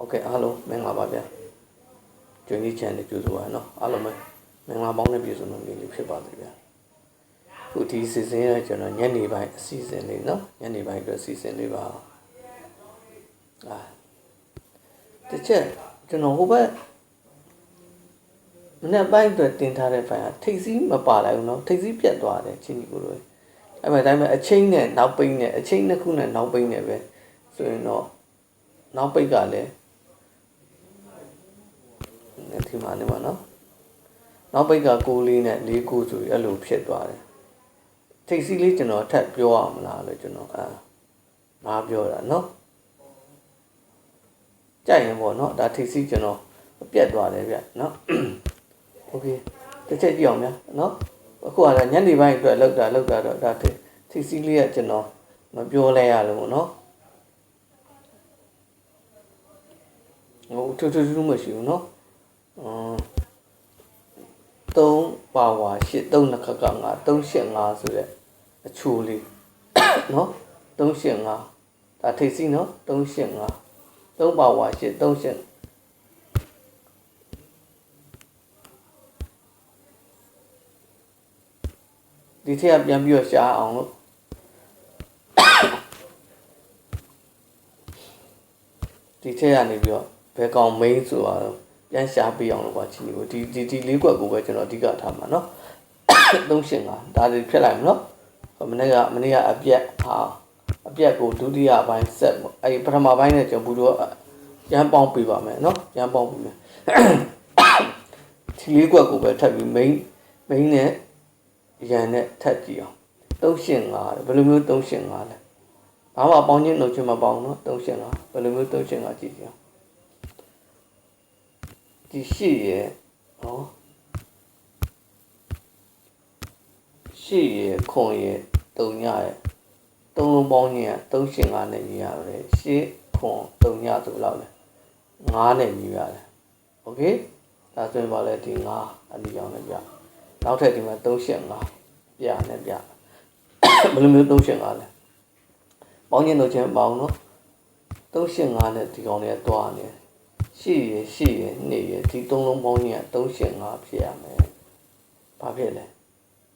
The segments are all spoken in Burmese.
ဟုတ်ကဲ့အားလုံးမင်္ဂလာပါဗျာကျွင်းကြီး channel ကြိုဆိုပါရနော်အားလုံးပဲမင်္ဂလာပေါင်းနဲ့ပြည့်စုံတဲ့နေ့လေးဖြစ်ပါစေဗျာခုဒီစီစဉ်ရကျွန်တော်ညနေပိုင်းအစီအစဉ်လေးနော်ညနေပိုင်းအတွက်အစီအစဉ်လေးပါအာတစ်ချက်ကျွန်တော်ဟိုဘက်မနေ့ပိုင်းအတွက်တင်ထားတဲ့ဖိုင်ကထိတ်စီးမပါလိုက်ဘူးနော်ထိတ်စီးပြတ်သွားတယ်ချင်းကြီးကိုလိုအဲ့မဲ့တိုင်းမဲ့အချင်းနဲ့နောက်ပိန်းနဲ့အချင်းနှစ်ခုနဲ့နောက်ပိန်းနဲ့ပဲဆိုရင်တော့နောက်ပိတ်ကလည်း ဒီမှာနေမှာနော်နောက်ပိတ်က6လေးနဲ့4 9ဆိုပြီးအဲ့လိုဖြစ်သွားတယ်ထိတ်စီးလေးကျွန်တော်ထပ်ပြောရမလားလို့ကျွန်တော်အာငါပြောတာနော်ကြိုက်ရင်ပေါ့နော်ဒါထိတ်စီးကျွန်တော်ပြတ်သွားတယ်ဗျနော်โอเคတစ်ချက်ကြည့်အောင်ဗျာနော်အခုကညနေပိုင်းအတွက်လောက်တာလောက်တာတော့ဒါထိထိတ်စီးလေးကကျွန်တော်မပြောလဲရလို့ပေါ့နော်ဟိုထူးထူးထူးမရှိဘူးနော်အမ် 3ပါဝါ8 3နှစ်ခက်က5 385ဆိုတဲ့အချိုလေးနော်385ဒါထိတ်စီးနော်385 3ပါဝါ8 38ဒီထက်ကပြန်ပြီးတော့ရှားအောင်လို့ဒီထက်ကနေပြီးတော့ဘယ်ကောင် main ဆိုတာတော့ ပြန်ရှာပေးအောင်လို့ကွာချင်းဒီကိုဒီဒီဒီလေးကွက်ကိုပဲကျွန်တော်အဓိကထားမှာနော်3ရှင်ကဒါတွေဖြတ်လိုက်မယ်နော်မနေ့ကမနေ့ကအပြက်ဟာအပြက်ကိုဒုတိယပိုင်းဆက်အဲပထမပိုင်းနဲ့ကျွန်တော်ဘူးတော့ရန်ပေါင်းပေးပါမယ်နော်ရန်ပေါင်းပေးမယ်ဒီလေးကွက်ကိုပဲထပ်ပြီး main main နဲ့ရန်နဲ့ထပ်ကြည့်အောင်385ဘယ်လိုမျိုး385လဲဘာမှပေါင်းချင်းလုပ်ချင်းမပေါင်းနော်385ဘယ်လိုမျိုး385ကြည့်ကြည့်အောင် ဒီရှိရဲ့ဟောရှိရဲ့ခွန်ရဲ့3ညရဲ့သုံးလုံးပေါင်းချင်းက385နဲ့ညီရတယ်ရှေ့ခွန်3ညဆိုလောက်လဲ9နဲ့ညီရတယ်โอเคဒါဆိုရင်ပါလဲဒီ9အနည်းကြောင်းနဲ့ပြနောက်ထပ်ဒီမှာ385ပြနဲ့ပြဘယ်လိုမျိုး385လဲပေါင်းချင်းတို့ချင်းပေါင်းနော်385နဲ့ဒီကောင်လေးသွားနေ ရှေ့ရရှေ့ရနေ့ရဒီသုံးလုံးပေါင်းကြီးက385ဖြစ်ရမယ်။ဘာဖြစ်လဲ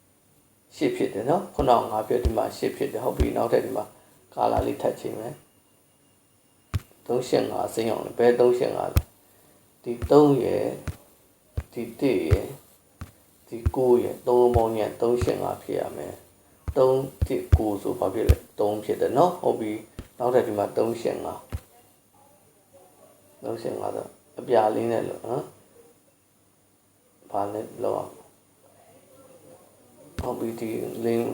။ရှေ့ဖြစ်တယ်နော်။ခုနက5ဖြစ်ဒီမှာရှေ့ဖြစ်တယ်ဟုတ်ပြီနောက်ထပ်ဒီမှာကာလာလေးထပ်ချိန်မယ်။385အစင်းအောင်ဘယ်385လဲ။ဒီ3ရဒီ1ရဒီ9ရသုံးလုံးပေါင်းကြီးက385ဖြစ်ရမယ်။3 1 9ဆိုဘာဖြစ်လဲ3ဖြစ်တယ်နော်။ဟုတ်ပြီနောက်ထပ်ဒီမှာ385 385တော့အပြာလေးနဲ့လို့နော်ဘာလဲလောက်အောင်ဟုတ်ပြီဒီလင်း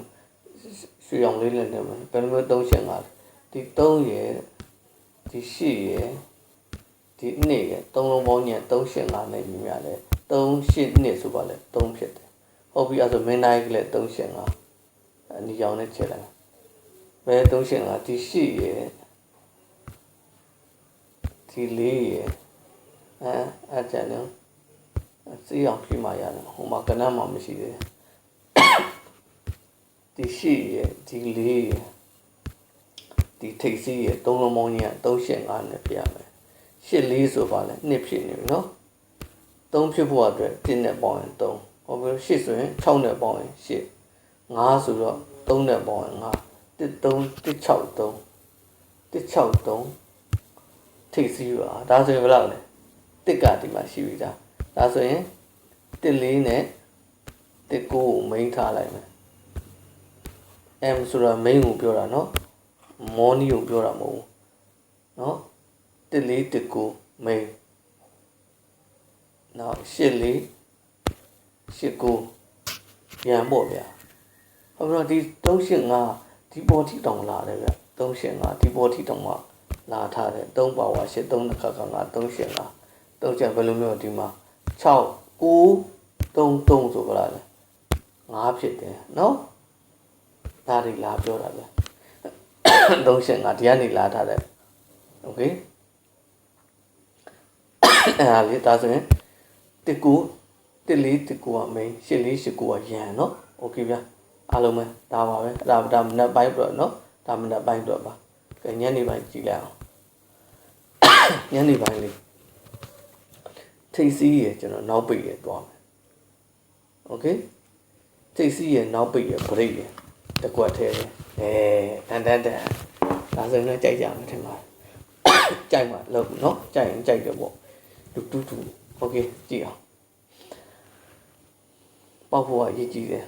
ရွှေရောင်လေးနဲ့တယ်ဘယ်လိုမျိုး385ဒီ3ရယ်ဒီ8ရယ်ဒီ2ရယ်3လုံးပေါင်းည385နဲ့ညီမြတယ်38နှစ်ဆိုပါလေ3ဖြစ်တယ်ဟုတ်ပြီအဲ့ဆိုမင်းတိုင်းကလည်း385အနီရောင်နဲ့ချက်လိုက်ဘယ်385ဒီ8ရယ် ဒီ4ရယ်အဲအဲ့ကြတယ်စီအောင်ပြမှရတယ်ဟိုမှာကနန်းမှမရှိသေးဒီရှိရဒီလေးရဒီထိတ်စီးရသုံးလုံးပေါင်းကြီးက385နဲ့ပြရမယ်ရှစ်လေးဆိုပါလဲနှစ်ဖြစ်နေပြီနော်3ဖြစ်ဖို့အတွက်1နဲ့ပေါင်းရင်3ဟောပြီးရှစ်ဆိုရင်6နဲ့ပေါင်းရင်8 5ဆိုတော့3နဲ့ပေါင်းရင်5 1 3 163 163 ထိတ်စီးပါဒါဆိုရင်ဘယ်လောက်လဲတစ်ကဒီမှာရှိပြီဒါဒါဆိုရင်တစ်လေးနဲ့တစ်ကိုကိုမိန်းထားလိုက်မယ် M ဆိုတာ main ကိုပြောတာเนาะ money ကိုပြောတာမဟုတ်ဘူးเนาะတစ်လေးတစ်ကို main နောက်ရှစ်လေးရှစ်ကိုရန်ပေါ့ဗျာဟုတ်တော့ဒီ385ဒီပေါ်ထိတောင်လာတယ်ဗျ385ဒီပေါ်ထိတောင်မှ လာထားတယ်3ပါဝါ8 3တစ်ခါကငါ385တုံးချက်ဘယ်လိုမျိုးဒီမှာ6 9 3 3ဆိုကြလားလေ5ဖြစ်တယ်နော်ဒါတွေလာပြောတာဗျ385ဒီကနေလာထားတယ်โอเคအဲ့ဒါလေးဒါဆိုရင်တစ်ကူတစ်လေးတစ်ကူကမိန်ရှစ်လေးရှစ်ကူကရန်နော်โอเคဗျအားလုံးပဲဒါပါပဲအဲ့ဒါဒါမနက်ပိုင်းတော့နော်ဒါမနက်ပိုင်းတော့ပါကဲညနေပိုင်းကြည့်လိုက်အောင် ညနေပိုင်းလေးထိတ်စီးရကျွန်တော်နောက်ပိတ်ရသွားမယ်โอเคထိတ်စီးရနောက်ပိတ်ရဘရိတ်ရတကွက်သေးတယ်အဲတန်တန်တန်ဒါဆိုရင်လည်းကြိုက်ကြမှာထင်ပါတယ်ကြိုက်မှာလို့နော်ကြိုက်ရင်ကြိုက်တယ်ပေါ့တူတူတူโอเคကြည့်အောင်ပေါက်ဖို့ကရည်ကြည့်တယ်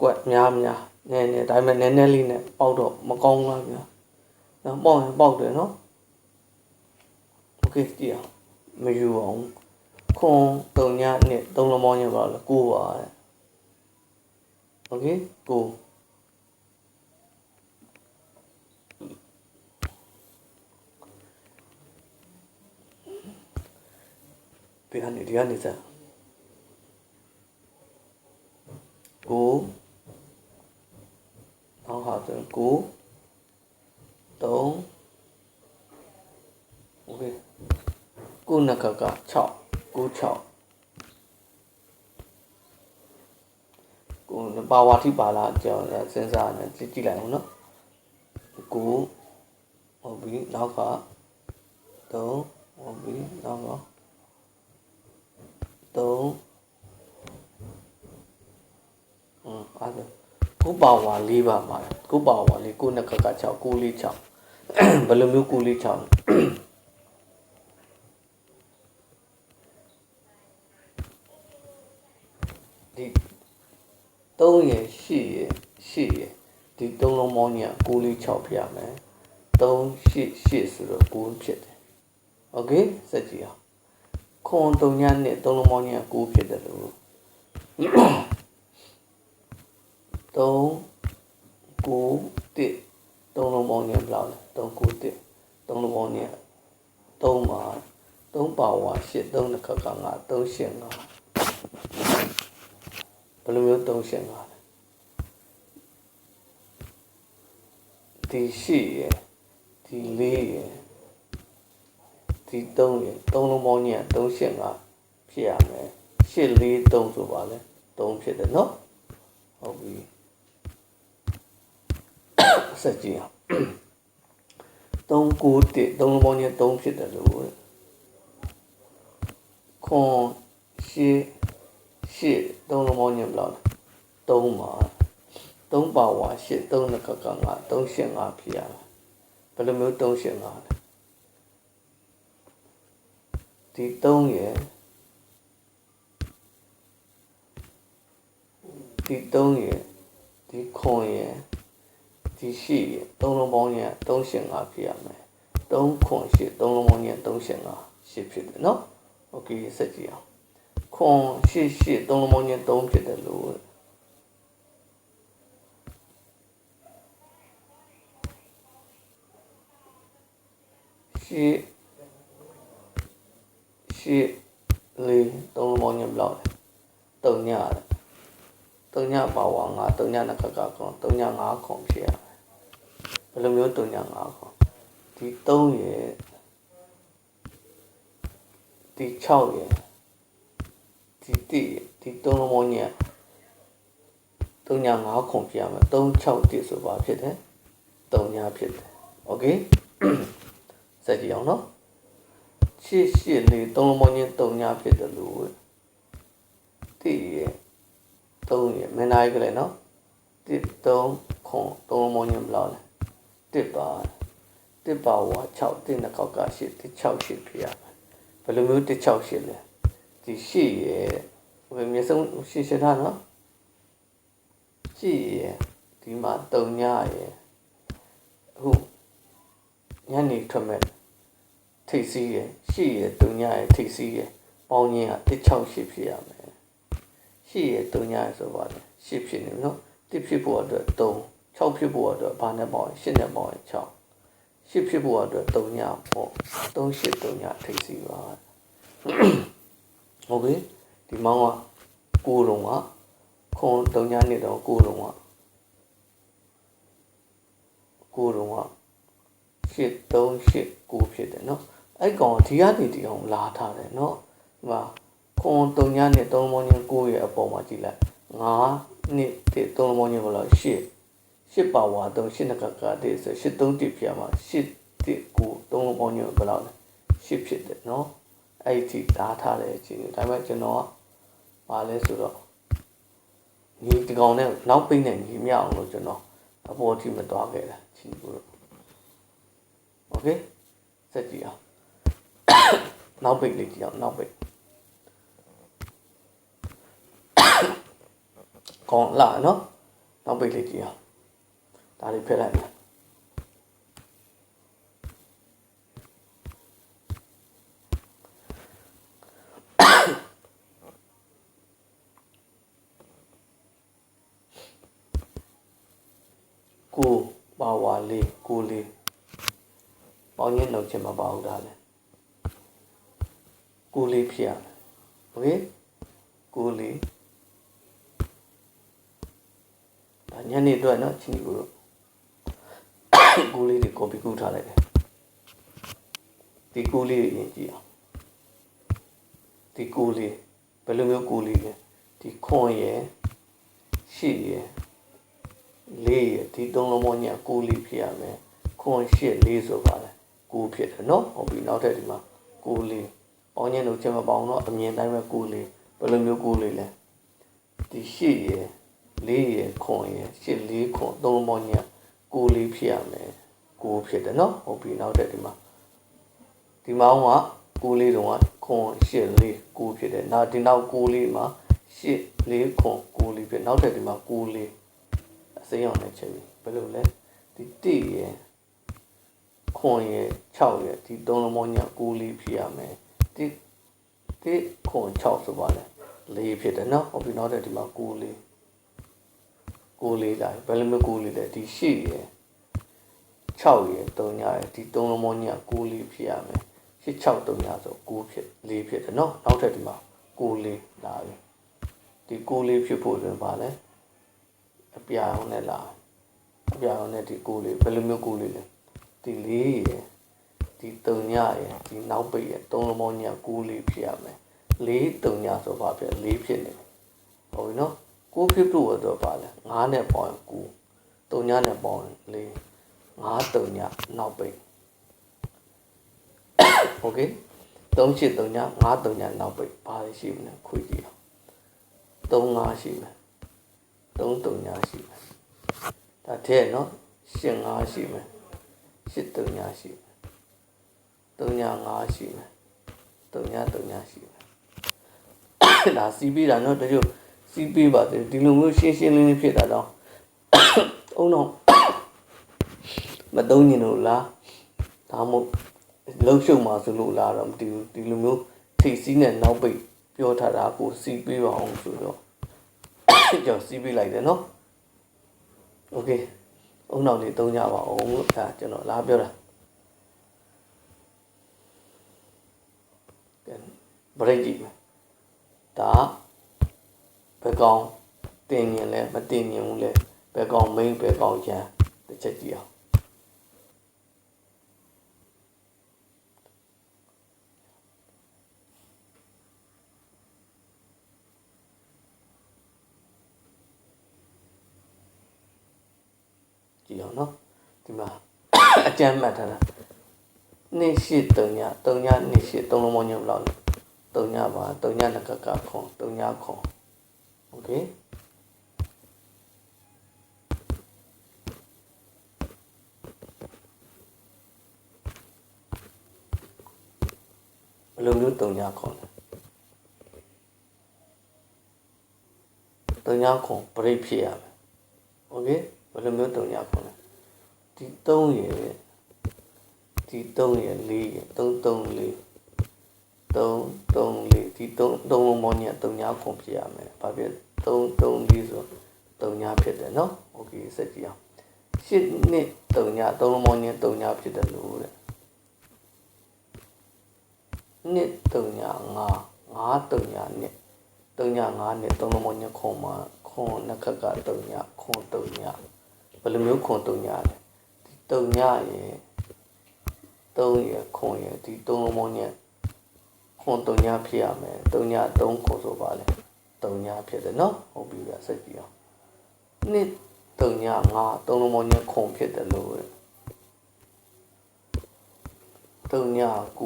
ကွက်များများနည်းနည်းဒါပေမဲ့နည်းနည်းလေးနဲ့ပေါက်တော့မကောင်းလားဗျာနော်ပေါက်ရင်ပေါက်တယ်နော် kiftia mà dù ông con tàu nhà nè tàu lò mò nhà bảo là cù vợ ok cù 비하니 리하니다 고 방하든 고 ကိုနကက6ကို6ကိုပါဝါထိပါလားကြောင်းစဉ်းစားနေကြည့်ကြည့်လိုက်အောင်နော်ကိုဟုတ်ပြီနောက်က3ဟုတ်ပြီနောက်က3อืมအဲ့ဒါကိုပါဝါ၄ပါပါတယ်ကိုပါဝါလေးကိုနကက6ကိုလေး6ဘယ်လိုမျိုးကိုလေး6 3ရယ်8ရယ်8ရယ်ဒီ3လုံးပေါင်းကြီးက6လေး6ဖြစ်ရမယ်3 8 8ဆိုတော့9ဖြစ်တယ်โอเคစက်ကြည့်အောင်ခွန်3ညနဲ့3လုံးပေါင်းကြီးက9ဖြစ်တယ်လို့3 9 1 3လုံးပေါင်းကြီးဘယ်လောက်လဲ3 9 1 3လုံးပေါင်းကြီး3ပါ3ပါဝါ8 3တစ်ခါက9 3 8 9 ဘယ်လိုမျိုး3 8 9လဲဒီရှိရယ်ဒီလေးရယ်ဒီ3ရယ်3လုံးပေါင်းကြီးက3 8 9ဖြစ်ရမယ်8 4 3ဆိုပါလဲ3ဖြစ်တယ်နော်ဟုတ်ပြီဆက်ကြည့်အောင်3 9 1 3လုံးပေါင်းကြီး3ဖြစ်တယ်လို့ခွန်ရှေ့ ရှေ့3လုံးပေါင်းကြီးဘယ်လောက်လဲ3ပါ3ပါဝါရှေ့3နှစ်ခက်ကငါ3ရှင်း5ဖြစ်ရမယ်ဘယ်လိုမျိုး3ရှင်း5လဲဒီ3ရယ်ဒီ3ရယ်ဒီခွန်ရယ်ဒီရှိရယ်3လုံးပေါင်းကြီး3ရှင်း5ဖြစ်ရမယ်3ခွန်ရှေ့3လုံးပေါင်းကြီး3ရှင်း5ရှေ့ဖြစ်တယ်နော်โอเคဆက်ကြည့်အောင် ခွန်ရှေ့ရှေ့3လုံးပေါင်းကြီး3ဖြစ်တယ်လို့ရှေ့ရှေ့လေးသုံးလုံးပေါင်းညဘယ်လောက်လဲတုံညတယ်တုံညပါဝါငါတုံညနခကကွန်တုံည9ခွန်ဖြစ်ရမယ်ဘယ်လိုမျိုးတုံည9ခွန်ဒီ3ရယ်ဒီ6ရယ် ဒီ1ရယ်ဒီ3လုံးပေါင်းညတုံည9ခွန်ဖြစ်ရမယ်3 6 1ဆိုပါဖြစ်တယ်တုံညဖြစ်တယ်โอเคစက်ကြည့်အောင်နော်ရှစ်ရှစ်လေးသုံးလုံးပေါင်းချင်းသုံးညာဖြစ်တယ်လို့တိရသုံးရမင်းသားကြီးကလည်းနော်တစ်သုံးခွန်သုံးလုံးပေါင်းချင်းဘယ်လောက်လဲတစ်ပါတစ်ပါဝါ6တစ်နှစ်ခေါက်ကရှစ်တစ်6ရှစ်ဖြစ်ရမယ်ဘယ်လိုမျိုးတစ်6ရှစ်လဲ ဒီရှစ်ရဘယ်မျက်စုံရှစ်ရှစ်ထားနော်ရှစ်ရဒီမှာသုံးညာရအခုညနေထွက်မဲ့ထိတ်စီးရယ်ရှိရယ်တုံညာရယ်ထိတ်စီးရယ်ပေါင်းခြင်းက168ဖြစ်ရမယ်ရှိရယ်တုံညာရယ်ဆိုပါလေ8ဖြစ်နေနော်1ဖြစ်ဖို့အတွက်3 6ဖြစ်ဖို့အတွက်ဘာနဲ့ပေါင်း8နဲ့ပေါင်း6 8ဖြစ်ဖို့အတွက်တုံညာပေါ့3 8တုံညာထိတ်စီးပါ โอเคဒီမောင်းက6လုံးကခွန်တုံညာနှစ်တော့6လုံးက6လုံးက8 3 8 9ဖြစ်တယ်နော်အဲ့ကောင်ဒီကနေဒီအောင်လာထားတယ်เนาะဒီမှာခွန်3ညနဲ့3မောင်းချင်း9ရဲ့အပေါ်မှာကြည့်လိုက်9နှစ်တဲ့3မောင်းချင်းဘယ်လောက်8 8ပါဝါ3 8နကကတဲ့ဆို8 3တိပြမှာ8တိ9 3မောင်းချင်းဘယ်လောက်လဲ ရှစ်ဖြစ်တယ်နော် အဲ့ဒီဓာတ်ထားတဲ့အချိန်ဒါပေမဲ့ကျွန်တော်ကပါလဲဆိုတော့ညီဒီကောင်နဲ့နောက်ပိတ်နဲ့ညီမြအောင်လို့ကျွန်တော်အပေါ်ထိမသွားခဲ့တာချီဘူးတော့โอเคစက်ကြည့်အောင်နောက်ပိတ်လေးကြည့်အောင်နောက်ပိတ်ကောင်းလာနော်နောက်ပိတ်လေးကြည့်အောင်ဒါလေးဖက်လိုက်မယ်ကို ပါဝါလေးကိုလေးပေါင်းရင်နှုတ်ချင်မပါဘူးဒါလည်းကိုလေးဖြစ်ရမယ်โอเคကိုလေးဒါညနေအတွက်နော်ချင်းကိုတို့ကိုလေးတွေ copy ကူးထားလိုက်တယ်ဒီကိုလေးတွေရင်ကြည့်အောင်ဒီကိုလေးဘယ်လိုမျိုးကိုလေးလဲဒီခွန်ရယ်ရှစ်ရယ် လေးရယ်ဒီသုံးလုံးမညကိုလေးဖြစ်ရမယ်ခွန်ရှစ်လေးဆိုပါလေကိုဖြစ်တယ်နော်ဟုတ်ပြီနောက်ထပ်ဒီမှာကိုလေးအောင်းညံတို့ချက်မပေါအောင်တော့အမြင်တိုင်းပဲကိုလေးဘယ်လိုမျိုးကိုလေးလဲဒီရှစ်ရယ်လေးရယ်ခွန်ရယ်ရှစ်လေးခွန်သုံးလုံးမညကိုလေးဖြစ်ရမယ်ကိုဖြစ်တယ်နော်ဟုတ်ပြီနောက်ထပ်ဒီမှာဒီမောင်းကကိုလေးတုံးကခွန်ရှစ်လေးကိုဖြစ်တယ်နောက်ဒီနောက်ကိုလေးမှာရှစ်လေးခွန်ကိုလေးဖြစ်နောက်ထပ်ဒီမှာကိုလေး အစိမ်းအောင်နဲ့ချက်ပြီဘယ်လိုလဲဒီတိရယ်ခွန်ရယ်6ရယ်ဒီသုံးလုံးမညကိုလေးဖြစ်ရမယ်ဒီဒီခွန်6ဆိုပါလဲလေးဖြစ်တယ်နော်ဟုတ်ပြီနောက်ထပ်ဒီမှာကိုလေးကိုလေးလာဘယ်လိုမျိုးကိုလေးလဲဒီရှစ်ရယ်6ရယ်3ရယ်ဒီသုံးလုံးမညကိုလေးဖြစ်ရမယ်ရှစ်6 3ရဆို9ဖြစ်4ဖြစ်တယ်နော်နောက်ထပ်ဒီမှာကိုလေးလာပြီဒီကိုလေးဖြစ်ဖို့ဆိုရင်ပါလဲအ ပြာအောင်နဲ့လာအပြာအောင်နဲ့ဒီကိုလေးဘယ်လိုမျိုးကိုလေးလဲဒီလေးရယ်ဒီ3ညရယ်ဒီနောက်ပိတ်ရယ်သုံးလုံးမညကိုလေးဖြစ်ရမယ်4 3ညဆိုပါဖြစ်4ဖြစ်နေဟုတ်ပြီနော်ကိုဖြစ်ဖို့တော့ပါလဲ9နဲ့ပေါင်း9 3ညနဲ့ပေါင်း4 5 3ညနောက်ပိတ်โอเค3ရှိ3ည5 3ညနောက်ပိတ်ပါရရှိမလဲခွေကြည့်အောင်3 5ရှိမယ် 3 3ညရှိမယ်ဒါတဲ့နော်ရှင်း5ရှိမယ်ရှစ်3ညရှိမယ်3ည5ရှိမယ်3ည3ညရှိမယ်ဒါစီးပြီးတာနော်တချို့စီးပြီးပါတယ်ဒီလိုမျိုးရှင်းရှင်းလင်းလင်းဖြစ်တာတော့အုံတော့မသုံးညင်လို့လားဒါမှမဟုတ်လှုပ်ရှုပ်မှာဆိုလို့လားတော့မသိဘူးဒီလိုမျိုးထိတ်စီးနဲ့နောက်ပိတ်ပြောထားတာကိုစီးပေးပါအောင်ဆိုတော့ ကြောက်စီးပေးလိုက်တယ်နော်โอเคအုံနောက်လေးသုံးကြပါအောင်လို့ဒါကျွန်တော်လာပြောတာကဲ break ကြည့်မယ်ဒါဘယ်ကောင်တင်ရင်လဲမတင်ရင်ဘူးလဲဘယ်ကောင် main ဘယ်ကောင်ချမ်းတစ်ချက်ကြည့်အောင် ဒီမှာအကြမ်းမှတ်ထားတာနေ့ရှိ3ည3ညနေ့ရှိ3လုံးမညဘယ်လောက်လဲ3ညပါ3ညနကကခွန်3ညခွန်โอเคဘယ်လိုမျိုး3ညခွန်လဲ3ညခွန် break ဖြစ်ရမယ်โอเคဘယ်လိုမျိုး3ညခွန်လဲ ဒီ3ရယ်ဒီ3ရယ်4ရယ်3 3 4 3 3 4ဒီ3 3လုံးပေါင်းည3ညခွန်ဖြစ်ရမယ်။ဘာဖြစ်3 3 4ဆို3ညဖြစ်တယ်နော်။ Okay စက်ကြည့်အောင်။ရှစ်နှစ်3ည3လုံးပေါင်းည3ညဖြစ်တယ်လို့တဲ့။နှစ်3ည5 5 3ညနှစ်3ည5နှစ်3လုံးပေါင်းညခွန်မှာခွန်နှစ်ခက်က3ညခွန်3ညဘယ်လိုမျိုးခွန်3ညလဲ။ ဒီ3ညရဲ့3ရယ်ခွန်ရယ်ဒီ3လုံးပေါင်းညခွန်3ညဖြစ်ရမယ်3ည3ခွန်ဆိုပါလေ3ညဖြစ်တယ်နော်ဟုတ်ပြီဗျစက်ကြည့်အောင်နှစ်3ည5 3လုံးပေါင်းညခွန်ဖြစ်တယ်လို့3ည9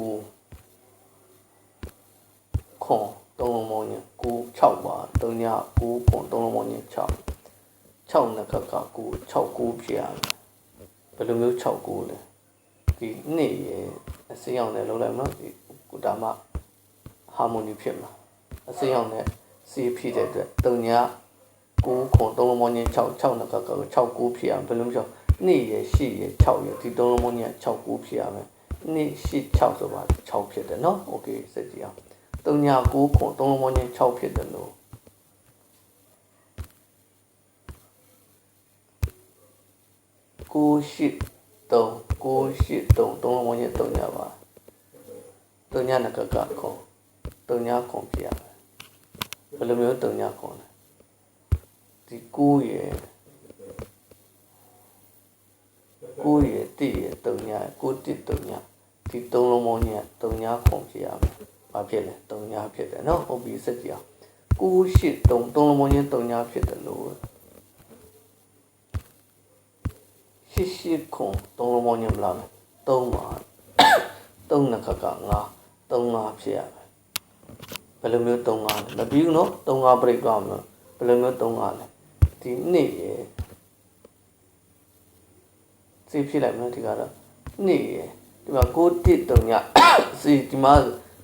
ခွန်သုံးလုံးပေါင်းည9 6ပါ3ည9ခွန်သုံးလုံးပေါင်းည6 6နှစ်ခက်က9 6 9ဖြစ်ရမယ်ဘ ယ်လိုမျိုး6 9လဲဒီနေ့ရအစင်းအောင်နဲ့လုံးလိုက်မနော်ဒီကုတာမဟာမိုနီဖြစ်မှာအစင်းအောင်နဲ့စီဖြစ်တဲ့အတွက်3ည9ခွန်သုံးလုံးပေါင်းည6 6နှစ်ခက်က6 9ဖြစ်ရမယ်ဘယ်လိုမျိုးနေ့ရရှိရ6ရဒီသုံးလုံးပေါင်းည6 9ဖြစ်ရမယ်နေ့ရှိ6ဆိုပါ6ဖြစ်တယ်နော်โอเคစက်ကြည့်အောင်3ည9ခွန်သုံးလုံးပေါင်းည6ဖြစ်တယ်လို့ 9ရှိ3 9ရှိ3သုံးလုံးပေါင်းည3ညပါ3ညနှစ်ခက်ကခွန်3ညခွန်ဖြစ်ရမယ်ဘယ်လိုမျိုး3ညခွန်လဲဒီ9ရယ်9ရယ်1ရယ်3ည9 1 3ညဒီ3လုံးပေါင်းည3ညခွန်ဖြစ်ရမယ်ဘာဖြစ်လဲ3ညဖြစ်တယ်နော်ဟုတ်ပြီစက်ကြည့်အောင်9ရှိ3 3လုံးပေါင်းည3ညဖြစ်တယ်လို့ ရှိရှိခွန်3လုံးပေါင်းညမလား3ပါ3နှစ်ခက်က9 3 5ဖြစ်ရမယ်ဘယ်လိုမျိုး3 5လဲမပြီးဘူးနော်3 5 break သွားမှာဘယ်လိုမျိုး3 5လဲဒီနေ့ရယ်စီဖြစ်လိုက်မလို့ဒီကတော့နေ့ရယ်ဒီမှာ6 1 3ညစီဒီမှာ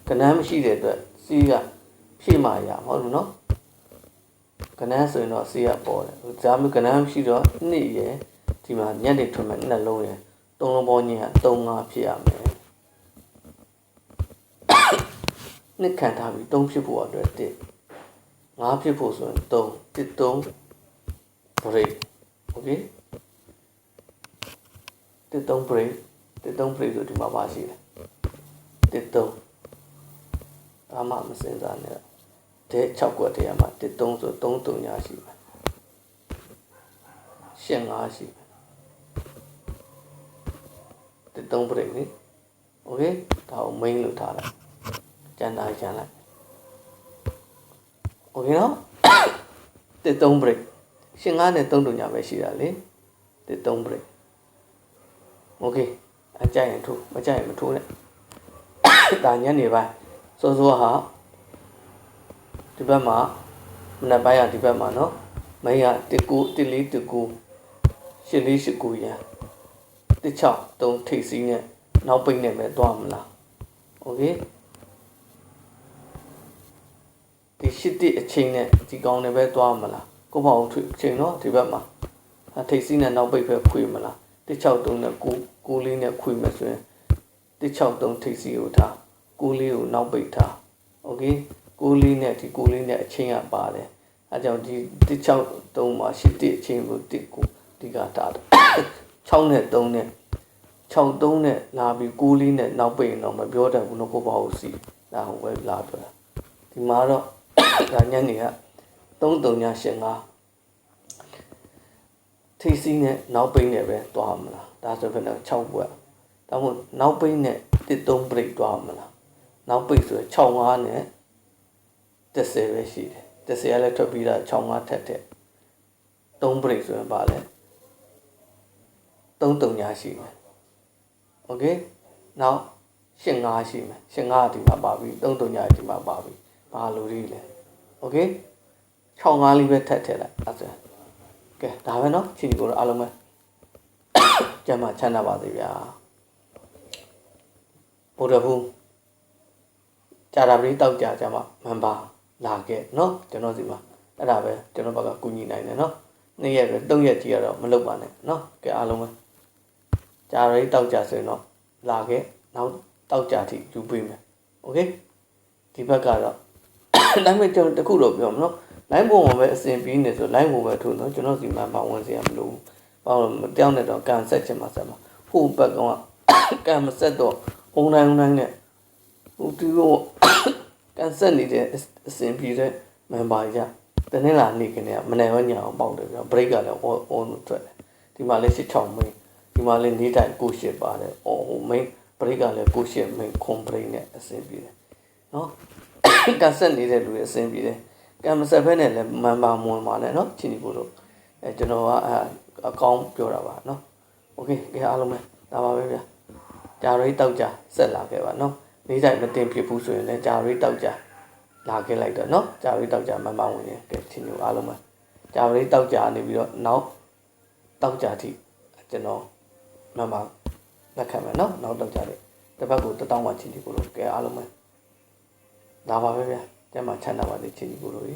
ကနန်းမရှိတဲ့အတွက်စီကဖြည့်မှရမဟုတ်ဘူးနော်ကနန်းဆိုရင်တော့စီကပေါ်တယ်ဇာမျိုးကနန်းမရှိတော့နေ့ရယ် ဒီမှာညနေထွန်းမဲ့နှလုံးရယ်သုံးလုံးပေါင်းကြီးက3 5ဖြစ်ရမယ်နှစ်ခံထားပြီး3ဖြစ်ဖို့အတွက်1 5ဖြစ်ဖို့ဆိုရင်3 1 3 break okay တစ်သုံး break တစ်သုံး break ဆိုဒီမှာပါရှိတယ်တစ်သုံးဘာမှမစင်စားနဲ့တဲ့6ကွက်တည်းမှာတစ်သုံးဆို3 3ညာရှိမယ်ရှ င်း5ရှိမယ်တစ်သုံး break နိ okay ဒါကို main လို့ထားလိုက်ကျန်တာကျန်လိုက် okay နော်တစ်သုံး break ရှင်း5နဲ့3 3ညာပဲရှိတာလေတစ်သုံး break โอเคအကြိုက်ရင်ထိုးမကြိုက်ရင်မထိုးနဲ့ဒါညနေပိုင်းစောစောဟာဒီဘက်မှာမနက်ပိုင်းကဒီဘက်မှာနော်မင်းက1 9 1 4 1 9 8 4 8 9ရန်1 6 3ထိတ်စီးနဲ့နောက်ပိတ်နဲ့ပဲသွားမလားโอเคဒီရှစ်တိအချိန်နဲ့ဒီကောင်နဲ့ပဲသွားမလားကိုပေါ့ထွေအချိန်နော်ဒီဘက်မှာထိတ်စီးနဲ့နောက်ပိတ်ပဲခွေမလား163နဲ့9 9လေးနဲ့ခွေမယ်ဆိုရင်163ထိပ်စီကိုထား9လေးကိုနောက်ပိတ်ထားโอเค9လေးနဲ့ဒီ9လေးနဲ့အချင်းကပါတယ်အဲကြောင့်ဒီ163မှာ8တိအချင်းကို1 9ဒီကထားတယ် 6နဲ့3နဲ့63နဲ့လာပြီး9လေးနဲ့နောက်ပိတ်ရင်တော့မပြောတတ်ဘူးနော်ကိုပေါ့စီဒါဟိုပဲလာပြောတာဒီမှာတော့ဒါညနေက33ည85ထိစီးနဲ့နောက်ပိတ်နဲ့ပဲသွားမလားဒါဆိုဖြစ်တော့6ဘွက်ဒါမှမဟုတ်နောက်ပိတ်နဲ့13 break သွားမလားနောက်ပိတ်ဆိုရင်65နဲ့30ပဲရှိတယ်30ကလည်းထွက်ပြီးတာ65ထက်တဲ့3 break ဆိုရင်ပါလဲ 3 3ညာရှိမယ်โอเคနောက်85ရှိမယ်85ဒီမှာပါပြီ3 3ညာဒီမှာပါပြီဘာလို့ဒီလဲโอเค65လေးပဲထက်ထည့်လိုက်အဲ့ဒါကဲဒါပဲเนาะချီကိုတော့အားလုံးပဲကျမ်းမှာချမ်းသာပါစေဗျာဘုရားဘူးကြာတာပရိတောက်ကြကြမှာမန်ပါလာခဲ့เนาะကျွန်တော်စီမှာအဲ့ဒါပဲကျွန်တော်ဘက်ကကူညီနိုင်တယ်เนาะနေ့ရက်ပဲ၃ရက်ကြီးရတော့မလုပ်ပါနဲ့เนาะကဲအားလုံးပဲ ကြာပရိတောက်ကြဆိုရင်တော့လာခဲ့နောက်တောက်ကြထိယူပေးမယ်โอเคဒီဘက်ကတော့တိုင်းမဲ့ကျွန်တော်တခုတော့ပြောမနော်လိုင်းပုံမှာပဲအစဉ်ပြီးနေဆိုလိုင်းပုံပဲထိုးတော့ကျွန်တော်စီမှာမဝင်စရာမလိုဘူးဘာလို့မတောင်းနဲ့တော့ကန်ဆက်ချင်မှာဆက်မှာဟိုဘက်ကောင်ကကန်မဆက်တော့အုံတိုင်းအုံတိုင်းနဲ့ဟိုဒီကိုကန်ဆက်နေတဲ့အစဉ်ပြီးတဲ့မန်ပါကြတနေ့လာနေကနေမနေ့ကညအောင်ပေါက်တယ်ဗျ break ကလည်း on on ထွက်တယ်ဒီမှာလေး86မိန်း ဒီမှာလည်းနေတိုင်းကိုရှစ်ပါတယ်။အော်ဟိုမိန်ပရိကလည်းကိုရှစ်မိန်ခွန်ပရိနဲ့အဆင်ပြေတယ်။နော်။ကန်ဆက်နေတဲ့လူတွေအဆင်ပြေတယ်။ကန်မဆက်ဖဲနဲ့လည်းမန်ပါမွန်ပါနဲ့နော်။ချင်းဒီကိုတို့အဲကျွန်တော်ကအကောင်းပြောတာပါနော်။ Okay ကဲအားလုံးပဲဒါပါပဲဗျာ။ဂျာရိတောက်ကြဆက်လာခဲ့ပါနော်။နေတိုင်းမတင်ဖြစ်ဘူးဆိုရင်လည်းဂျာရိတောက်ကြလာခဲ့လိုက်တော့နော်။ဂျာရိတောက်ကြမန်ပါဝင်ရင်ကဲချင်းဒီအားလုံးပဲ။ဂျာရိတောက်ကြနေပြီးတော့နောက်တောက်ကြအထိကျွန်တော် နံပါတ်လက်ခံမယ်နော်နောက်တော့ကြတယ်တစ်ပတ်ကိုတထောင်မှချင်းဒီကိုလို့ကဲအားလုံးပဲဒါပါပဲဗျာကျမချမ်းသာပါစေချင်းဒီကိုလို့